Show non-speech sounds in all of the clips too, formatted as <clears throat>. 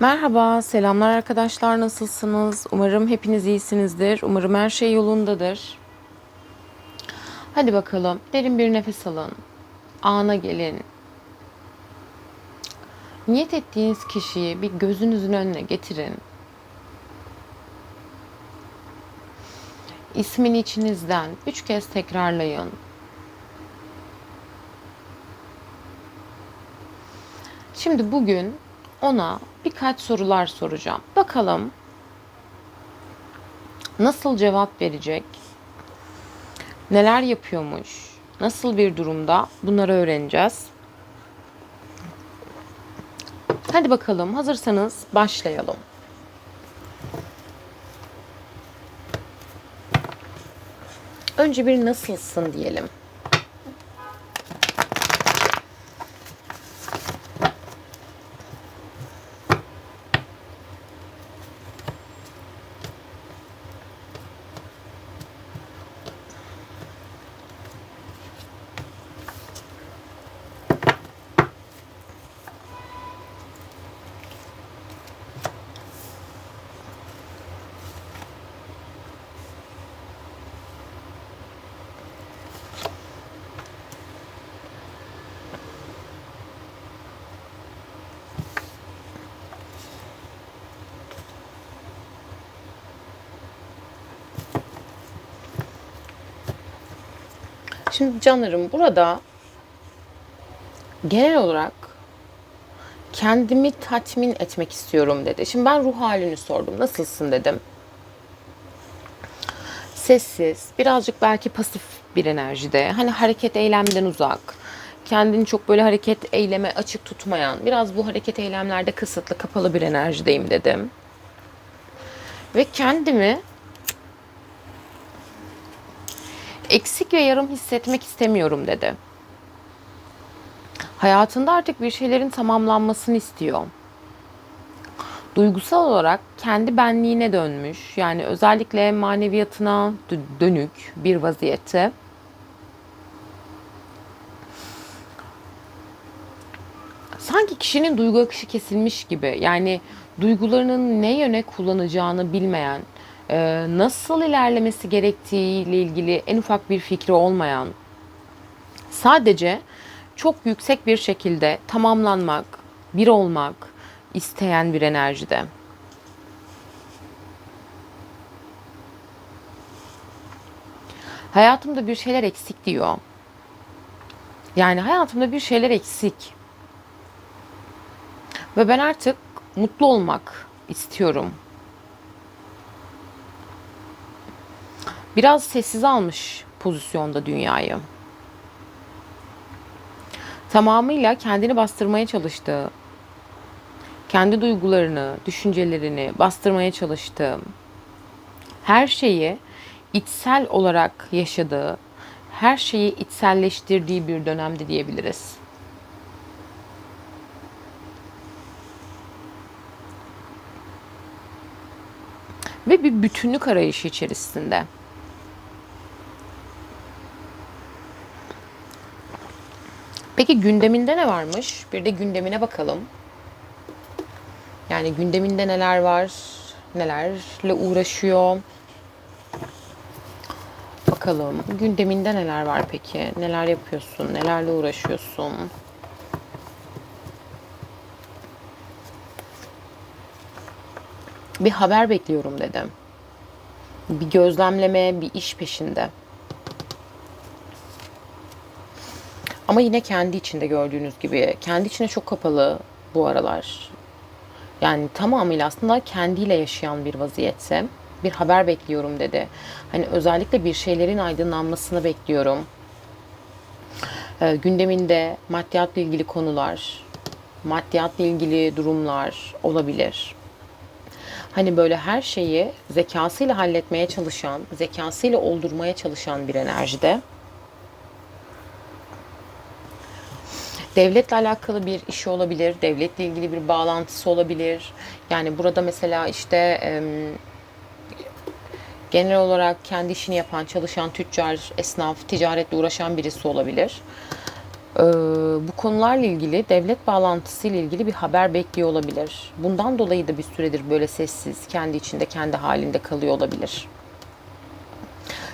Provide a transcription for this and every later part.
Merhaba, selamlar arkadaşlar. Nasılsınız? Umarım hepiniz iyisinizdir. Umarım her şey yolundadır. Hadi bakalım. Derin bir nefes alın. Ana gelin. Niyet ettiğiniz kişiyi bir gözünüzün önüne getirin. İsmini içinizden üç kez tekrarlayın. Şimdi bugün ona birkaç sorular soracağım. Bakalım nasıl cevap verecek? Neler yapıyormuş? Nasıl bir durumda? Bunları öğreneceğiz. Hadi bakalım hazırsanız başlayalım. Önce bir nasılsın diyelim. Şimdi canlarım burada genel olarak kendimi tatmin etmek istiyorum dedi. Şimdi ben ruh halini sordum. Nasılsın dedim. Sessiz, birazcık belki pasif bir enerjide. Hani hareket eylemden uzak. Kendini çok böyle hareket eyleme açık tutmayan, biraz bu hareket eylemlerde kısıtlı, kapalı bir enerjideyim dedim. Ve kendimi eksik ve yarım hissetmek istemiyorum dedi. Hayatında artık bir şeylerin tamamlanmasını istiyor. Duygusal olarak kendi benliğine dönmüş, yani özellikle maneviyatına dönük bir vaziyette. Sanki kişinin duygu akışı kesilmiş gibi. Yani duygularının ne yöne kullanacağını bilmeyen, nasıl ilerlemesi gerektiği ile ilgili en ufak bir fikri olmayan, sadece çok yüksek bir şekilde tamamlanmak, bir olmak isteyen bir enerjide. Hayatımda bir şeyler eksik diyor. Yani hayatımda bir şeyler eksik. Ve ben artık mutlu olmak istiyorum. Biraz sessiz almış pozisyonda dünyayı. Tamamıyla kendini bastırmaya çalıştığı, kendi duygularını, düşüncelerini bastırmaya çalıştığı, her şeyi içsel olarak yaşadığı, her şeyi içselleştirdiği bir dönemde diyebiliriz. Ve bir bütünlük arayışı içerisinde. Peki gündeminde ne varmış? Bir de gündemine bakalım. Yani gündeminde neler var? Nelerle uğraşıyor? Bakalım gündeminde neler var peki? Neler yapıyorsun? Nelerle uğraşıyorsun? Bir haber bekliyorum dedim. Bir gözlemleme, bir iş peşinde. Ama yine kendi içinde gördüğünüz gibi kendi içine çok kapalı bu aralar. Yani tamamıyla aslında kendiyle yaşayan bir vaziyette bir haber bekliyorum dedi. Hani özellikle bir şeylerin aydınlanmasını bekliyorum. E, gündeminde maddiyatla ilgili konular, maddiyatla ilgili durumlar olabilir. Hani böyle her şeyi zekasıyla halletmeye çalışan, zekasıyla oldurmaya çalışan bir enerjide. Devletle alakalı bir işi olabilir, devletle ilgili bir bağlantısı olabilir. Yani burada mesela işte e, genel olarak kendi işini yapan, çalışan tüccar, esnaf, ticaretle uğraşan birisi olabilir. Ee, bu konularla ilgili devlet bağlantısı ile ilgili bir haber bekliyor olabilir. Bundan dolayı da bir süredir böyle sessiz, kendi içinde, kendi halinde kalıyor olabilir.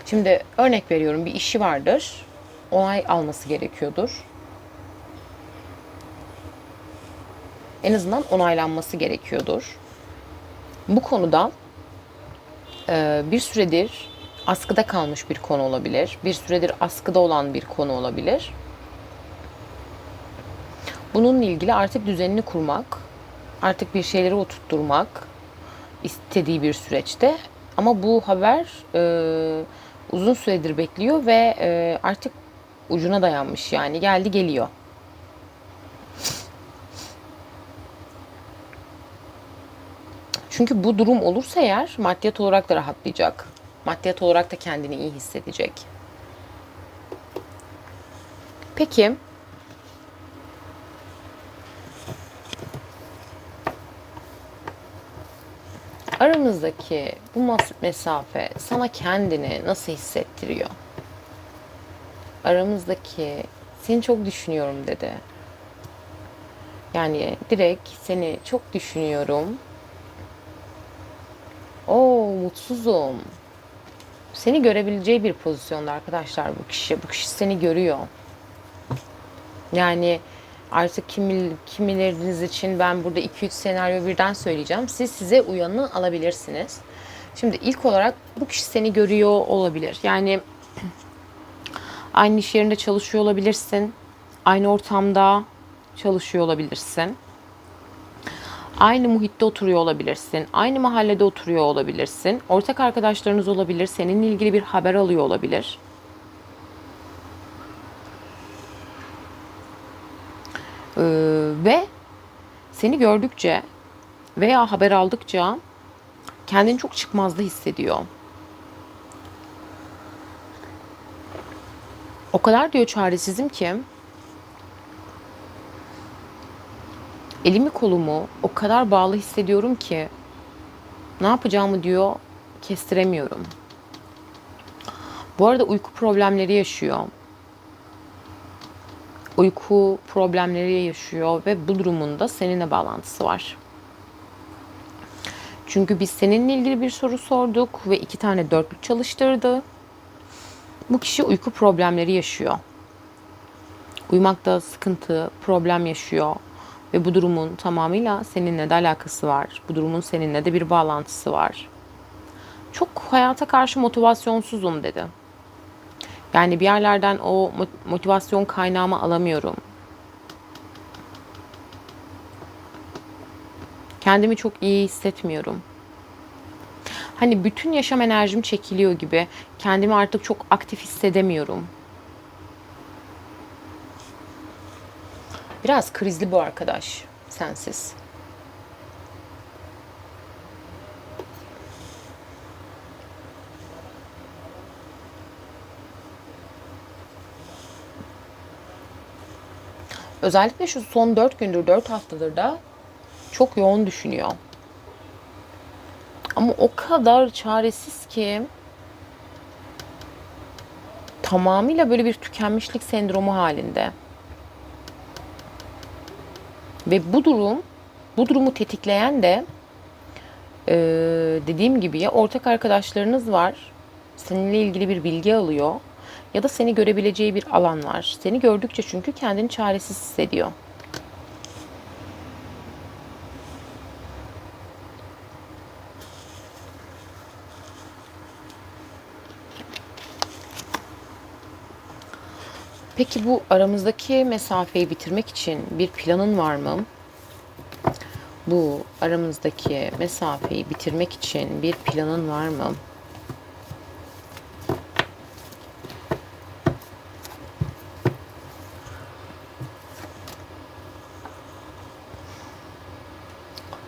Şimdi örnek veriyorum bir işi vardır. Onay alması gerekiyordur. En azından onaylanması gerekiyordur. Bu konuda e, bir süredir askıda kalmış bir konu olabilir. Bir süredir askıda olan bir konu olabilir. Bununla ilgili artık düzenini kurmak, artık bir şeyleri oturtturmak istediği bir süreçte. Ama bu haber e, uzun süredir bekliyor ve e, artık ucuna dayanmış yani geldi geliyor. Çünkü bu durum olursa eğer maddiyat olarak da rahatlayacak. Maddiyat olarak da kendini iyi hissedecek. Peki aramızdaki bu mesafe sana kendini nasıl hissettiriyor? Aramızdaki seni çok düşünüyorum dedi. Yani direkt seni çok düşünüyorum. Mutsuzum. Seni görebileceği bir pozisyonda arkadaşlar bu kişi. Bu kişi seni görüyor. Yani artık kimi, kimileriniz için ben burada 2-3 senaryo birden söyleyeceğim. Siz size uyanını alabilirsiniz. Şimdi ilk olarak bu kişi seni görüyor olabilir. Yani <clears throat> aynı iş yerinde çalışıyor olabilirsin. Aynı ortamda çalışıyor olabilirsin. Aynı muhitte oturuyor olabilirsin. Aynı mahallede oturuyor olabilirsin. Ortak arkadaşlarınız olabilir. Seninle ilgili bir haber alıyor olabilir. Ee, ve seni gördükçe veya haber aldıkça kendini çok çıkmazda hissediyor. O kadar diyor çaresizim ki elimi kolumu o kadar bağlı hissediyorum ki ne yapacağımı diyor kestiremiyorum. Bu arada uyku problemleri yaşıyor. Uyku problemleri yaşıyor ve bu durumunda seninle bağlantısı var. Çünkü biz seninle ilgili bir soru sorduk ve iki tane dörtlük çalıştırdı. Bu kişi uyku problemleri yaşıyor. Uyumakta sıkıntı, problem yaşıyor. Ve bu durumun tamamıyla seninle de alakası var. Bu durumun seninle de bir bağlantısı var. Çok hayata karşı motivasyonsuzum dedi. Yani bir yerlerden o motivasyon kaynağımı alamıyorum. Kendimi çok iyi hissetmiyorum. Hani bütün yaşam enerjim çekiliyor gibi. Kendimi artık çok aktif hissedemiyorum. Biraz krizli bu arkadaş sensiz. Özellikle şu son 4 gündür, 4 haftadır da çok yoğun düşünüyor. Ama o kadar çaresiz ki tamamıyla böyle bir tükenmişlik sendromu halinde. Ve bu durum, bu durumu tetikleyen de e, dediğim gibi ya ortak arkadaşlarınız var, seninle ilgili bir bilgi alıyor ya da seni görebileceği bir alan var. Seni gördükçe çünkü kendini çaresiz hissediyor. Peki bu aramızdaki mesafeyi bitirmek için bir planın var mı? Bu aramızdaki mesafeyi bitirmek için bir planın var mı?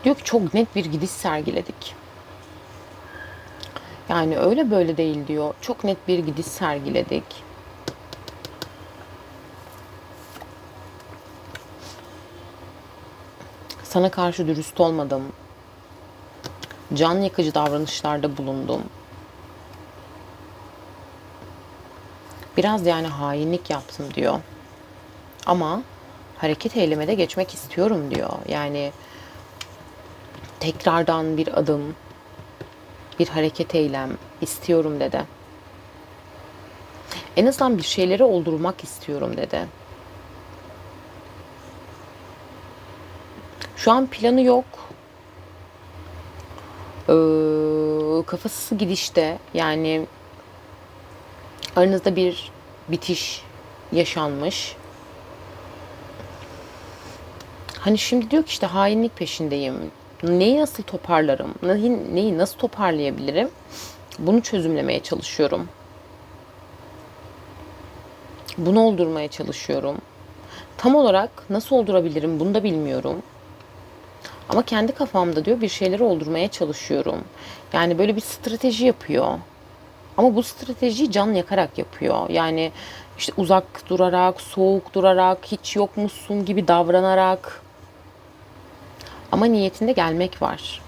Diyor ki çok net bir gidiş sergiledik. Yani öyle böyle değil diyor. Çok net bir gidiş sergiledik Sana karşı dürüst olmadım. Can yakıcı davranışlarda bulundum. Biraz yani hainlik yaptım diyor. Ama hareket eylemede geçmek istiyorum diyor. Yani tekrardan bir adım, bir hareket eylem istiyorum dedi. En azından bir şeyleri oldurmak istiyorum dedi. Şu an planı yok. Ee, kafası gidişte yani aranızda bir bitiş yaşanmış. Hani şimdi diyor ki işte hainlik peşindeyim. Neyi nasıl toparlarım? Neyi, neyi nasıl toparlayabilirim? Bunu çözümlemeye çalışıyorum. Bunu oldurmaya çalışıyorum. Tam olarak nasıl oldurabilirim bunu da bilmiyorum. Ama kendi kafamda diyor bir şeyleri oldurmaya çalışıyorum. Yani böyle bir strateji yapıyor. Ama bu stratejiyi can yakarak yapıyor. Yani işte uzak durarak, soğuk durarak, hiç yokmuşsun gibi davranarak. Ama niyetinde gelmek var.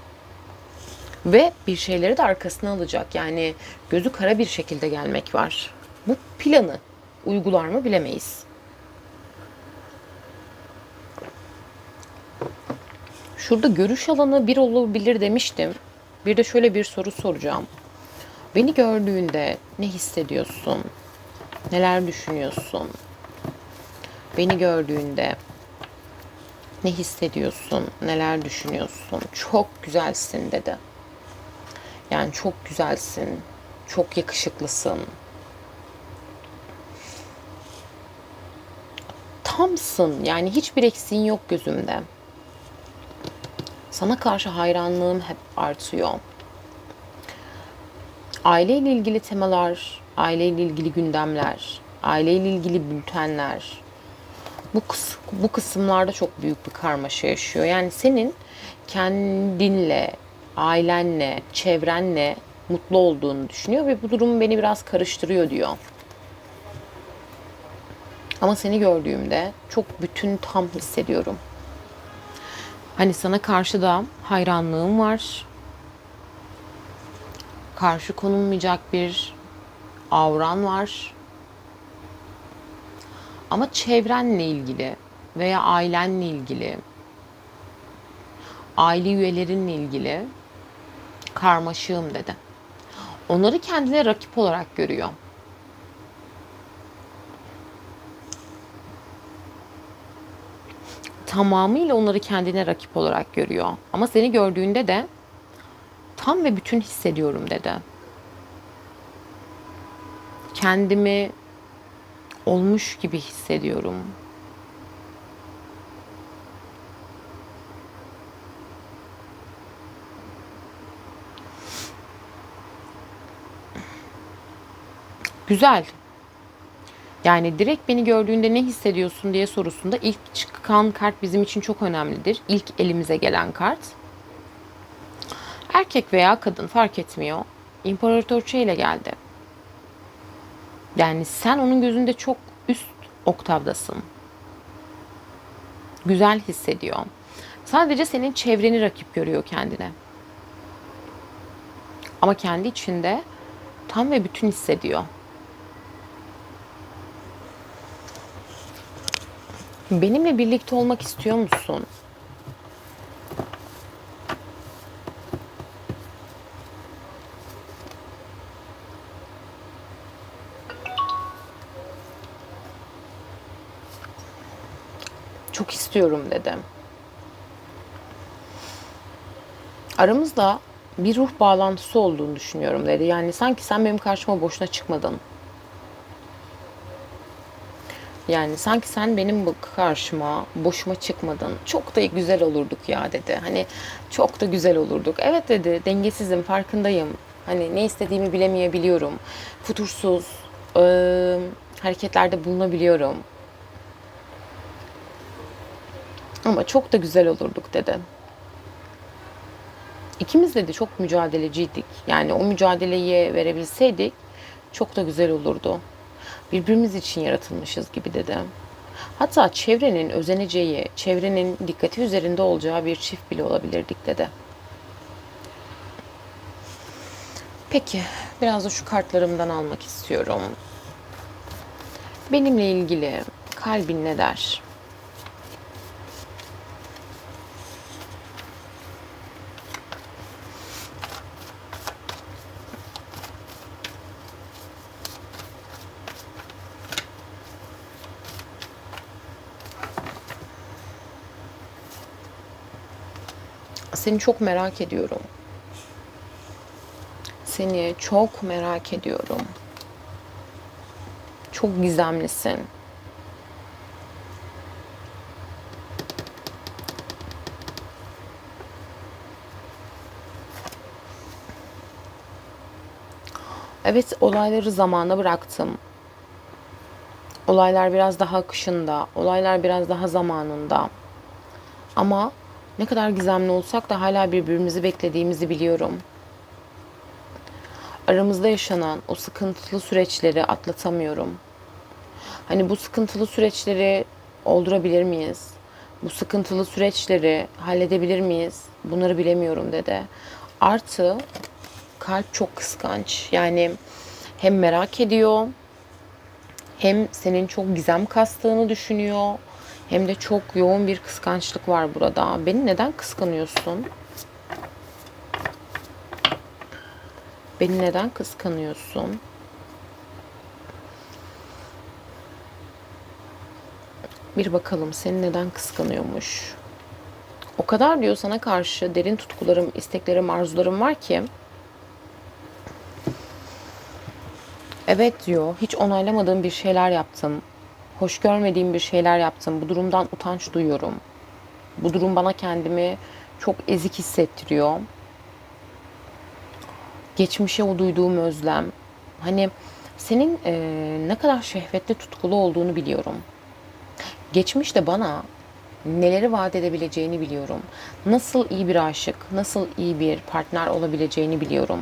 Ve bir şeyleri de arkasına alacak. Yani gözü kara bir şekilde gelmek var. Bu planı uygular mı bilemeyiz. Şurada görüş alanı bir olabilir demiştim. Bir de şöyle bir soru soracağım. Beni gördüğünde ne hissediyorsun? Neler düşünüyorsun? Beni gördüğünde ne hissediyorsun? Neler düşünüyorsun? Çok güzelsin dedi. Yani çok güzelsin. Çok yakışıklısın. Tamsın. Yani hiçbir eksiğin yok gözümde. Sana karşı hayranlığım hep artıyor. Aileyle ilgili temalar, aileyle ilgili gündemler, aileyle ilgili bültenler. Bu, kıs bu kısımlarda çok büyük bir karmaşa yaşıyor. Yani senin kendinle, ailenle, çevrenle mutlu olduğunu düşünüyor ve bu durum beni biraz karıştırıyor diyor. Ama seni gördüğümde çok bütün tam hissediyorum. Hani sana karşı da hayranlığım var. Karşı konulmayacak bir avran var. Ama çevrenle ilgili veya ailenle ilgili, aile üyelerinle ilgili karmaşığım dedi. Onları kendine rakip olarak görüyor. Tamamıyla onları kendine rakip olarak görüyor. Ama seni gördüğünde de tam ve bütün hissediyorum dedi. Kendimi olmuş gibi hissediyorum. Güzel. Yani direkt beni gördüğünde ne hissediyorsun diye sorusunda ilk çıkan kart bizim için çok önemlidir. İlk elimize gelen kart. Erkek veya kadın fark etmiyor. İmparatorça ile geldi. Yani sen onun gözünde çok üst oktavdasın. Güzel hissediyor. Sadece senin çevreni rakip görüyor kendine. Ama kendi içinde tam ve bütün hissediyor. Benimle birlikte olmak istiyor musun? Çok istiyorum dedim. Aramızda bir ruh bağlantısı olduğunu düşünüyorum dedi. Yani sanki sen benim karşıma boşuna çıkmadın. Yani sanki sen benim bu karşıma boşuma çıkmadın. Çok da güzel olurduk ya dedi. Hani çok da güzel olurduk. Evet dedi dengesizim farkındayım. Hani ne istediğimi bilemeyebiliyorum. Futursuz e, hareketlerde bulunabiliyorum. Ama çok da güzel olurduk dedi. İkimiz dedi çok mücadeleciydik. Yani o mücadeleyi verebilseydik çok da güzel olurdu birbirimiz için yaratılmışız gibi dedi. Hatta çevrenin özeneceği, çevrenin dikkati üzerinde olacağı bir çift bile olabilirdik dedi. Peki, biraz da şu kartlarımdan almak istiyorum. Benimle ilgili Kalbin ne der? Seni çok merak ediyorum. Seni çok merak ediyorum. Çok gizemlisin. Evet, olayları zamana bıraktım. Olaylar biraz daha akışında, olaylar biraz daha zamanında. Ama ne kadar gizemli olsak da hala birbirimizi beklediğimizi biliyorum. Aramızda yaşanan o sıkıntılı süreçleri atlatamıyorum. Hani bu sıkıntılı süreçleri oldurabilir miyiz? Bu sıkıntılı süreçleri halledebilir miyiz? Bunları bilemiyorum dedi. Artı kalp çok kıskanç. Yani hem merak ediyor, hem senin çok gizem kastığını düşünüyor, hem de çok yoğun bir kıskançlık var burada. Beni neden kıskanıyorsun? Beni neden kıskanıyorsun? Bir bakalım seni neden kıskanıyormuş. O kadar diyor sana karşı derin tutkularım, isteklerim, arzularım var ki Evet diyor, hiç onaylamadığım bir şeyler yaptım. Hoş görmediğim bir şeyler yaptım. Bu durumdan utanç duyuyorum. Bu durum bana kendimi çok ezik hissettiriyor. Geçmişe o duyduğum özlem. Hani senin e, ne kadar şehvetli tutkulu olduğunu biliyorum. Geçmişte bana neleri vaat edebileceğini biliyorum. Nasıl iyi bir aşık, nasıl iyi bir partner olabileceğini biliyorum.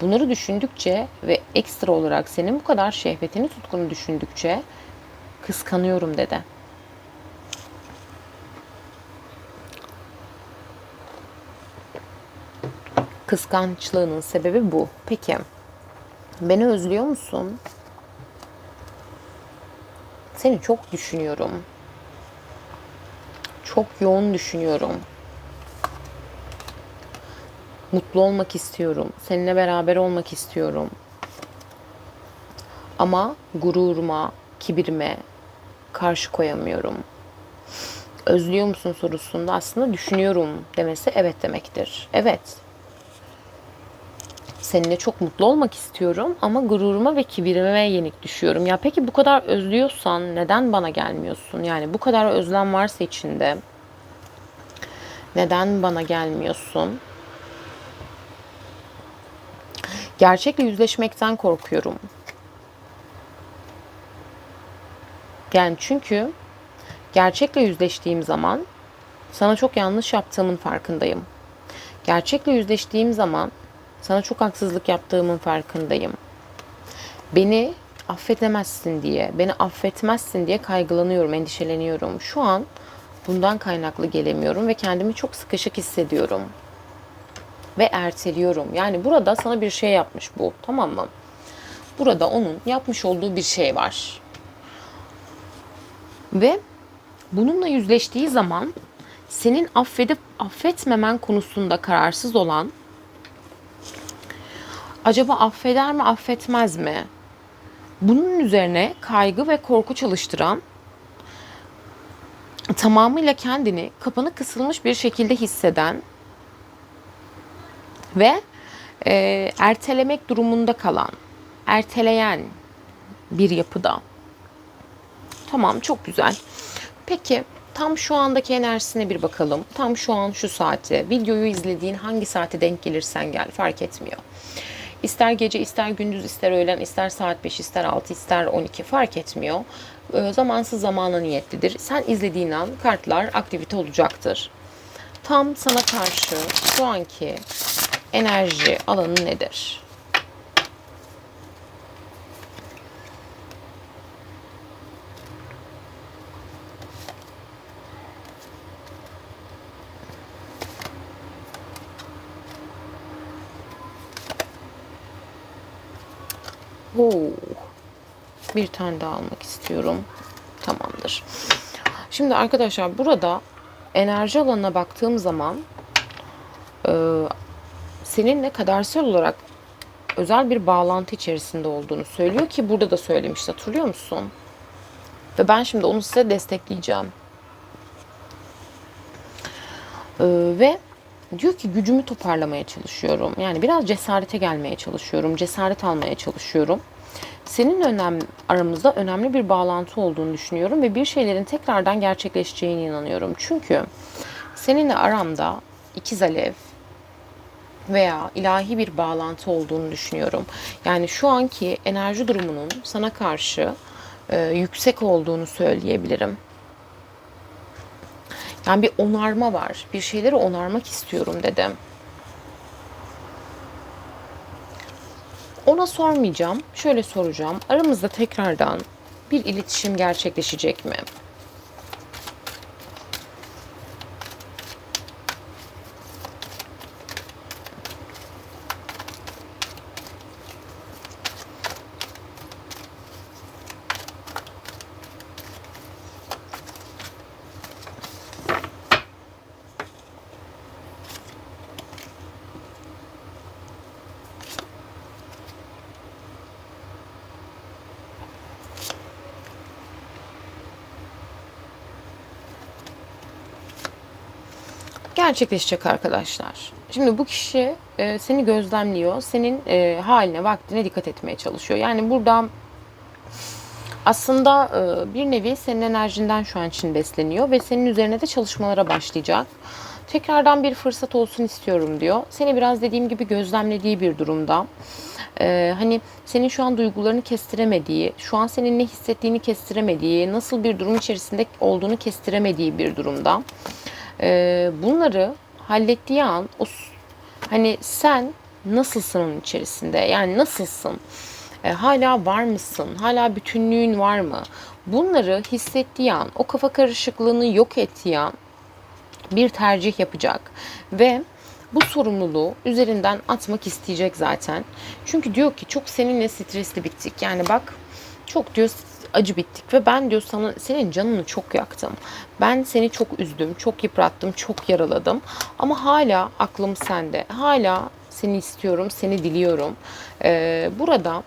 Bunları düşündükçe ve ekstra olarak senin bu kadar şehvetini tutkunu düşündükçe kıskanıyorum dedi. Kıskançlığının sebebi bu. Peki beni özlüyor musun? Seni çok düşünüyorum. Çok yoğun düşünüyorum. Mutlu olmak istiyorum. Seninle beraber olmak istiyorum. Ama gururuma, kibirime karşı koyamıyorum. Özlüyor musun sorusunda aslında düşünüyorum demesi evet demektir. Evet. Seninle çok mutlu olmak istiyorum ama gururuma ve kibirime yenik düşüyorum. Ya peki bu kadar özlüyorsan neden bana gelmiyorsun? Yani bu kadar özlem varsa içinde neden bana gelmiyorsun? Gerçekle yüzleşmekten korkuyorum. Yani çünkü gerçekle yüzleştiğim zaman sana çok yanlış yaptığımın farkındayım. Gerçekle yüzleştiğim zaman sana çok haksızlık yaptığımın farkındayım. Beni affedemezsin diye, beni affetmezsin diye kaygılanıyorum, endişeleniyorum. Şu an bundan kaynaklı gelemiyorum ve kendimi çok sıkışık hissediyorum. Ve erteliyorum. Yani burada sana bir şey yapmış bu, tamam mı? Burada onun yapmış olduğu bir şey var. Ve bununla yüzleştiği zaman senin affedip affetmemen konusunda kararsız olan acaba affeder mi affetmez mi? Bunun üzerine kaygı ve korku çalıştıran tamamıyla kendini kapanı kısılmış bir şekilde hisseden ve e, ertelemek durumunda kalan, erteleyen bir yapıda. Tamam çok güzel. Peki tam şu andaki enerjisine bir bakalım. Tam şu an şu saate. Videoyu izlediğin hangi saate denk gelirsen gel fark etmiyor. İster gece, ister gündüz, ister öğlen, ister saat 5, ister 6, ister 12 fark etmiyor. E, zamansız zamana niyetlidir. Sen izlediğin an kartlar aktivite olacaktır. Tam sana karşı şu anki enerji alanı nedir? Oo. Bir tane daha almak istiyorum. Tamamdır. Şimdi arkadaşlar burada enerji alanına baktığım zaman e, seninle kadersel olarak özel bir bağlantı içerisinde olduğunu söylüyor ki burada da söylemişti hatırlıyor musun? Ve ben şimdi onu size destekleyeceğim. Ee, ve diyor ki gücümü toparlamaya çalışıyorum. Yani biraz cesarete gelmeye çalışıyorum. Cesaret almaya çalışıyorum. Senin önem aramızda önemli bir bağlantı olduğunu düşünüyorum ve bir şeylerin tekrardan gerçekleşeceğine inanıyorum. Çünkü seninle aramda ikiz alev veya ilahi bir bağlantı olduğunu düşünüyorum. Yani şu anki enerji durumunun sana karşı e, yüksek olduğunu söyleyebilirim. Yani bir onarma var. Bir şeyleri onarmak istiyorum dedim. Ona sormayacağım. Şöyle soracağım. Aramızda tekrardan bir iletişim gerçekleşecek mi? Gerçekleşecek arkadaşlar. Şimdi bu kişi e, seni gözlemliyor. Senin e, haline, vaktine dikkat etmeye çalışıyor. Yani burada aslında e, bir nevi senin enerjinden şu an için besleniyor ve senin üzerine de çalışmalara başlayacak. Tekrardan bir fırsat olsun istiyorum diyor. Seni biraz dediğim gibi gözlemlediği bir durumda. Ee, hani senin şu an duygularını kestiremediği, şu an senin ne hissettiğini kestiremediği, nasıl bir durum içerisinde olduğunu kestiremediği bir durumda. Ee, bunları hallettiği an o hani sen nasılsın onun içerisinde? Yani nasılsın? Ee, hala var mısın? Hala bütünlüğün var mı? Bunları hissettiği an, o kafa karışıklığını yok ettiği an bir tercih yapacak ve bu sorumluluğu üzerinden atmak isteyecek zaten. Çünkü diyor ki çok seninle stresli bittik. Yani bak çok diyor acı bittik ve ben diyor sana senin canını çok yaktım. Ben seni çok üzdüm, çok yıprattım, çok yaraladım. Ama hala aklım sende. Hala seni istiyorum, seni diliyorum. Ee, burada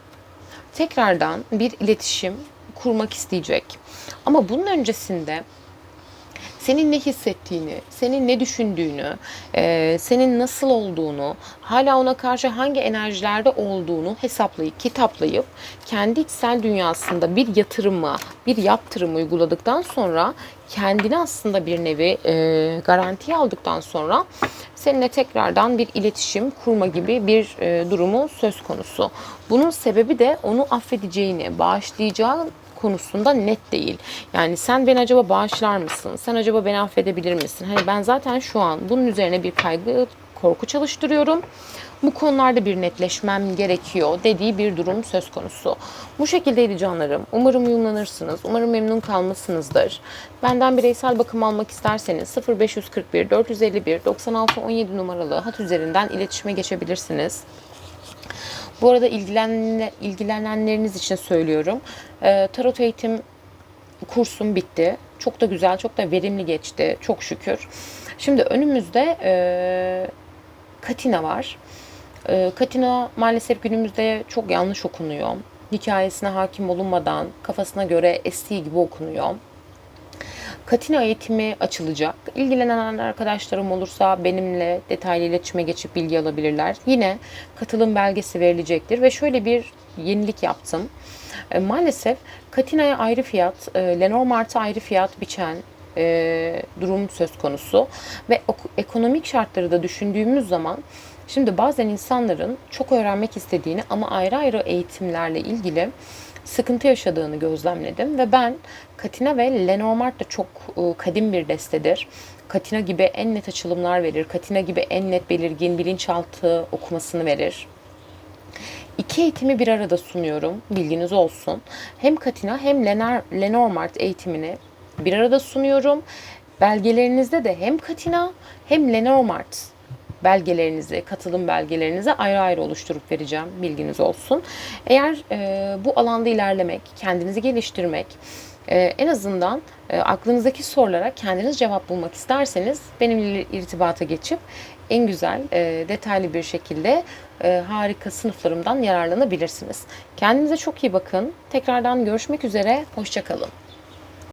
tekrardan bir iletişim kurmak isteyecek. Ama bunun öncesinde senin ne hissettiğini, senin ne düşündüğünü, e, senin nasıl olduğunu, hala ona karşı hangi enerjilerde olduğunu hesaplayıp, kitaplayıp kendi içsel dünyasında bir yatırımı, bir yaptırım uyguladıktan sonra kendini aslında bir nevi e, garantiye aldıktan sonra seninle tekrardan bir iletişim kurma gibi bir e, durumu söz konusu. Bunun sebebi de onu affedeceğini, bağışlayacağı konusunda net değil. Yani sen beni acaba bağışlar mısın? Sen acaba beni affedebilir misin? Hani ben zaten şu an bunun üzerine bir kaygı, korku çalıştırıyorum. Bu konularda bir netleşmem gerekiyor dediği bir durum söz konusu. Bu şekildeydi canlarım. Umarım uyumlanırsınız. Umarım memnun kalmışsınızdır. Benden bireysel bakım almak isterseniz 0541 451 96 17 numaralı hat üzerinden iletişime geçebilirsiniz. Bu arada ilgilen, ilgilenenleriniz için söylüyorum. E, tarot eğitim kursum bitti. Çok da güzel, çok da verimli geçti. Çok şükür. Şimdi önümüzde e, Katina var. E, Katina maalesef günümüzde çok yanlış okunuyor. Hikayesine hakim olunmadan kafasına göre estiği gibi okunuyor. Katina eğitimi açılacak. İlgilenen arkadaşlarım olursa benimle detaylı iletişime geçip bilgi alabilirler. Yine katılım belgesi verilecektir ve şöyle bir yenilik yaptım. E, maalesef Katina'ya ayrı fiyat, e, Lenormand'a ayrı fiyat biçen e, durum söz konusu ve ekonomik şartları da düşündüğümüz zaman şimdi bazen insanların çok öğrenmek istediğini ama ayrı ayrı eğitimlerle ilgili sıkıntı yaşadığını gözlemledim ve ben Katina ve Lenormand da çok e, kadim bir destedir. Katina gibi en net açılımlar verir. Katina gibi en net belirgin bilinçaltı okumasını verir. İki eğitimi bir arada sunuyorum. Bilginiz olsun. Hem Katina hem Lenormand eğitimini bir arada sunuyorum. Belgelerinizde de hem Katina hem Lenormand belgelerinizi, katılım belgelerinizi ayrı ayrı oluşturup vereceğim. Bilginiz olsun. Eğer e, bu alanda ilerlemek, kendinizi geliştirmek, Ee, en azından e, aklınızdaki sorulara kendiniz cevap bulmak isterseniz benimle irtibata geçip en güzel, e, detaylı bir şekilde e, harika sınıflarımdan yararlanabilirsiniz. Kendinize çok iyi bakın. Tekrardan görüşmek üzere. Hoşçakalın.